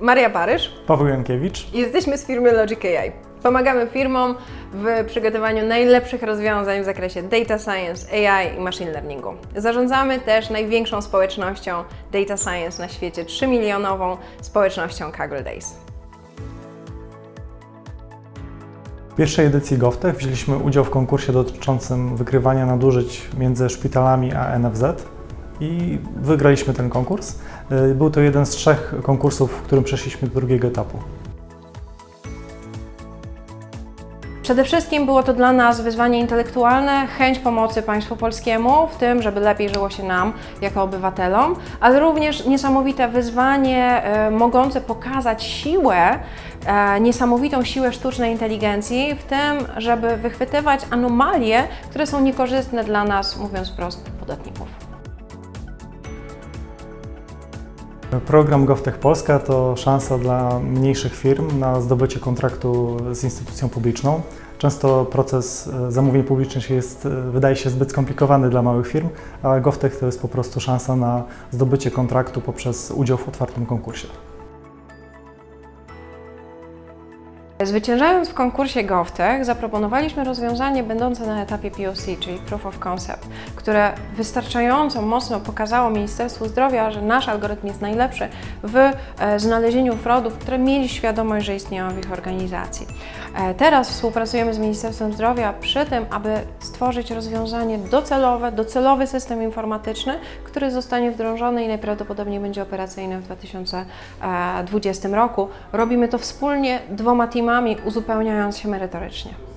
Maria Paryż. Paweł Jankiewicz. Jesteśmy z firmy Logic AI. Pomagamy firmom w przygotowaniu najlepszych rozwiązań w zakresie data science, AI i machine learningu. Zarządzamy też największą społecznością data science na świecie, 3 milionową społecznością Kaggle Days. W pierwszej edycji GovTech wzięliśmy udział w konkursie dotyczącym wykrywania nadużyć między szpitalami a NFZ i wygraliśmy ten konkurs. Y, Był to jeden z trzech konkursów, w którym przeszliśmy do drugiego etapu. Przede wszystkim było to dla nas wyzwanie intelektualne, chęć pomocy państwu polskiemu w tym, żeby lepiej żyło się nam jako obywatelom, ale również niesamowite wyzwanie e, mogące pokazać siłę, e, niesamowitą siłę sztucznej inteligencji w tym, żeby wychwytywać anomalie, które są niekorzystne dla nas, mówiąc wprost, podatników. Program GovTech Polska to szansa dla mniejszych firm na zdobycie kontraktu z instytucją publiczną. Często proces e, zamówień publicznych jest, e, wydaje się zbyt skomplikowany dla małych firm, a GovTech to jest po prostu szansa na zdobycie kontraktu poprzez udział w otwartym konkursie. Zwyciężając w konkursie GovTech zaproponowaliśmy rozwiązanie będące na etapie POC, czyli Proof of Concept, które wystarczająco mocno pokazało Ministerstwu Zdrowia, że nasz algorytm jest najlepszy w e, znalezieniu fraudów, które mieli świadomość, że istnieją w ich organizacji. E, Teraz współpracujemy z Ministerstwem Zdrowia przy tym, aby stworzyć rozwiązanie docelowe, docelowy system informatyczny, który zostanie wdrożony i najprawdopodobniej będzie operacyjny w 2020 roku. Robimy to wspólnie dwoma teamami, uzupełniając się merytorycznie.